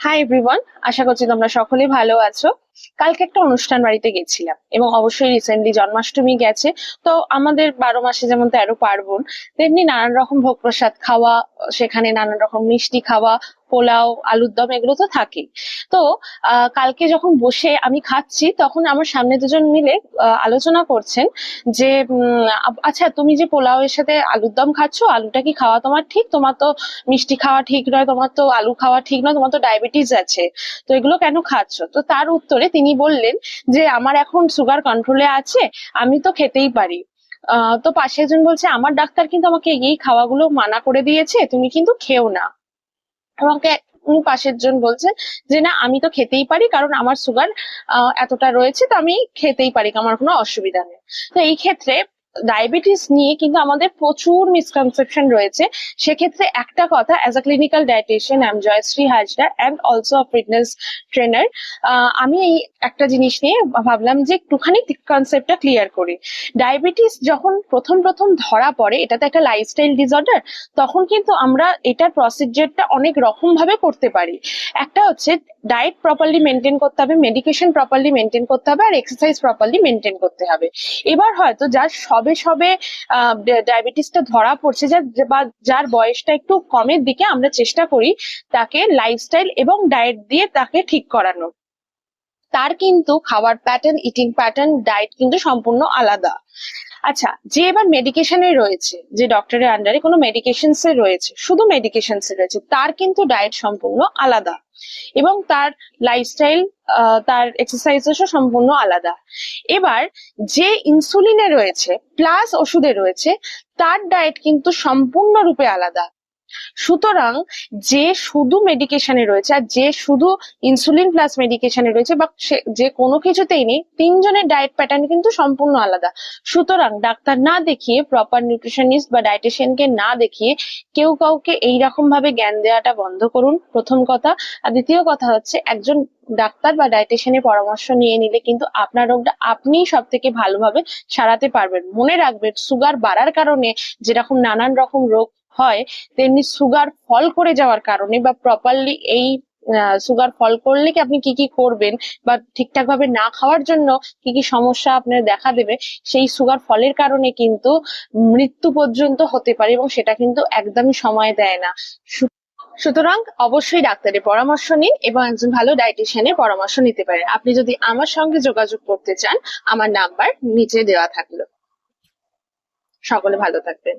Hi everyone আশা করছি তোমরা সকলে ভালো আছো। কালকে একটা অনুষ্ঠান বাড়িতে গেছিলাম এবং অবশ্যই রিসেন্টলি জন্মাষ্টমী গেছে। তো আমাদের বারো মাসে যেমন তেরো পার্বণ, তেমনি নানান রকম ভোগ প্রসাদ খাওয়া, সেখানে নানান রকম মিষ্টি খাওয়া, পোলাও, আলুর দম এগুলো তো থাকেই। তো কালকে যখন বসে আমি খাচ্ছি, তখন আমার সামনে দুজন মিলে আলোচনা করছেন যে আচ্ছা তুমি যে পোলাও এর সাথে আলুর দম খাচ্ছ, আলুটা কি খাওয়া তোমার ঠিক? তোমার তো মিষ্টি খাওয়া ঠিক নয়, তোমার তো আলু খাওয়া ঠিক নয়, তোমার তো ডায়াবেটিস আছে। তো এগুলো কেন খাচ্ছ? তো তার উত্তরে তিনি বললেন যে, আমার এখন সুগার কন্ট্রোলে আছে, আমি তো খেতেই পারি। তো পাশে একজন বলছে, আমার ডাক্তার কিন্তু আমাকে এই খাওয়াগুলো মানা করে দিয়েছে, তুমি কিন্তু খেও না। আমাকে উনি পাশের জন বলছেন যে, না, আমি তো খেতেই পারি, কারণ আমার সুগার এতটা রয়েছে, তো আমি খেতেই পারি, আমার কোনো অসুবিধা নেই। তো এই ক্ষেত্রে ডায়াবেটিস নিয়ে কিন্তু আমাদের প্রচুর মিসকনসেপশন রয়েছে। সেক্ষেত্রে একটা কথা as a clinical dietitian I am Joyshree Hazra and also a fitness trainer আমি এই একটা জিনিস নিয়ে ভাবলাম যে একটুখানি কনসেপ্টটা ক্লিয়ার করি। ডায়াবেটিস যখন প্রথম প্রথম ধরা পড়ে এটা তো একটা লাইফস্টাইল ডিসঅর্ডার তখন কিন্তু আমরা এটার প্রসিজারটা অনেক রকম ভাবে করতে পারি। একটা হচ্ছে ডায়েট প্রপারলি মেনটেন করতে হবে মেডিকেশন প্রপারলি মেনটেন করতে হবে, আর এক্সারসাইজ প্রপারলি মেনটেন করতে হবে। এবার হয়তো যার সবে সবে সবে ডায়াবেটিসটা ধরা পড়ছে যার বা যার বয়সটা একটু কমের দিকে আমরা চেষ্টা করি তাকে লাইফস্টাইল এবং ডায়েট দিয়ে তাকে ঠিক করানো তার কিন্তু খাবার প্যাটার্ন ইটিং প্যাটার্ন ডায়েট কিন্তু সম্পূর্ণ আলাদা। আচ্ছা যে এবার মেডিকেশনে রয়েছে, যে ডক্টরের আন্ডারে কোনো মেডিকেশনস এ রয়েছে, শুধু মেডিকেশনস এ রয়েছে, তার কিন্তু ডায়েট সম্পূর্ণ আলাদা। এবং তার লাইফস্টাইল তার এক্সারসাইজেসও সম্পূর্ণ আলাদা। এবার যে ইনসুলিনে রয়েছে প্লাস ওষুধে রয়েছে, তার ডায়েট কিন্তু সম্পূর্ণরূপে আলাদা। সুতরাং যে শুধু মেডিকেশনে রয়েছে আর যে শুধু ইনসুলিন প্লাস মেডিকেশনে রয়েছে বা যে কোনো কিছুতেই নেই, তিনজনের ডায়েট প্যাটার্ন কিন্তু সম্পূর্ণ আলাদা। সুতরাং ডাক্তার না দেখিয়ে প্রপার নিউট্রিশনিস্ট বা ডায়েটিশিয়ানকে না দেখিয়ে কেউ কাউকে এইরকম ভাবে জ্ঞান দেওয়াটা বন্ধ করুন, প্রথম কথা। আর দ্বিতীয় কথা হচ্ছে, একজন ডাক্তার বা ডায়েটিশিয়ানের পরামর্শ নিয়ে নিলে কিন্তু আপনার রোগটা আপনিই সব থেকে ভালোভাবে সারাতে পারবেন। মনে রাখবেন সুগার বাড়ার কারণে যেরকম নানান রকম রোগ হয়, তেমনি সুগার ফল করে যাওয়ার কারণে বা প্রপারলি এই সুগার ফল করলে কি আপনি কি কি করবেন বা ঠিকঠাক ভাবে না খাওয়ার জন্য কি কি সমস্যা আপনার দেখা দেবে, সেই সুগার ফলের কারণে কিন্তু মৃত্যু পর্যন্ত হতে পারে এবং সেটা কিন্তু একদমই সময় দেয় না। সুতরাং অবশ্যই ডাক্তারের পরামর্শ নিন এবং একজন ভালো ডায়েটিশিয়ানের পরামর্শ নিতে পারেন। আপনি যদি আমার সঙ্গে যোগাযোগ করতে চান, আমার নাম্বার নিচে দেওয়া থাকল। সকলে ভালো থাকবেন।